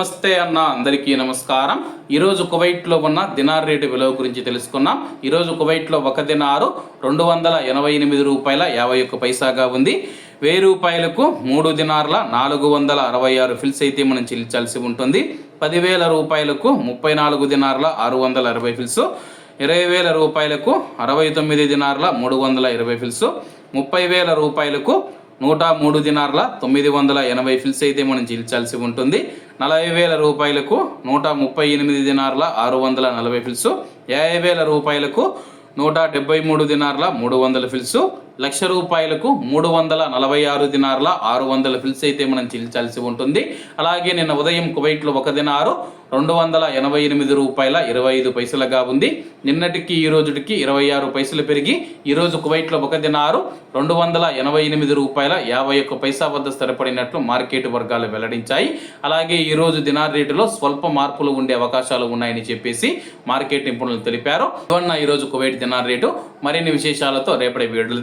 నమస్తే అన్న అందరికీ నమస్కారం. ఈరోజు కువైట్లో ఉన్న దినార్ రేటు విలువ గురించి తెలుసుకున్నాం. ఈరోజు కువైట్లో ఒక దినారు రెండు వందల ఎనభై ఎనిమిది రూపాయల యాభై ఒక్క పైసాగా ఉంది. వెయ్యి రూపాయలకు మూడు దినార్ల నాలుగు వందల అరవై ఆరు ఫిల్స్ అయితే మనం చెల్లించాల్సి ఉంటుంది. పదివేల రూపాయలకు ముప్పై నాలుగు దినార్ల ఆరు వందల అరవై ఫిల్స్. ఇరవై వేల రూపాయలకు అరవై తొమ్మిది దినార్ల మూడు వందల ఇరవై ఫిల్స్. ముప్పై వేల రూపాయలకు నూట మూడు దినార్ల తొమ్మిది వందల ఎనభై ఫిల్స్ అయితే మనం చెల్లించాల్సి ఉంటుంది. నలభై వేల రూపాయలకు నూట ముప్పై ఎనిమిది దినార్ల ఆరు వందల నలభై ఫిల్స్. యాభై వేల రూపాయలకు నూట డెబ్బై మూడు దినార్ల మూడు వందల ఫిల్స్. లక్ష రూపాయలకు మూడు వందల నలభై ఆరు దినార్ల ఆరు వందల ఫిల్స్ అయితే మనం చెల్లించాల్సి ఉంటుంది. అలాగే నిన్న ఉదయం కువైట్లో ఒక దినారు రెండు వందల ఎనభై ఎనిమిది రూపాయల ఇరవై ఐదు పైసలుగా ఉంది. నిన్నటికి ఈ రోజుకి ఇరవై ఆరు పైసలు పెరిగి ఈరోజు కువైట్లో ఒక దినారు రెండు వందల ఎనభై ఎనిమిది రూపాయల యాభై ఒక్క పైసా వద్ద స్థిరపడినట్లు మార్కెట్ వర్గాలు వెల్లడించాయి. అలాగే ఈరోజు దినార్ రేటులో స్వల్ప మార్పులు ఉండే అవకాశాలు ఉన్నాయని చెప్పేసి మార్కెట్ నిపుణులు తెలిపారు. ఇవన్న ఈరోజు కువైట్ దినార్ రేటు. మరిన్ని విశేషాలతో రేపటి వీడియోలు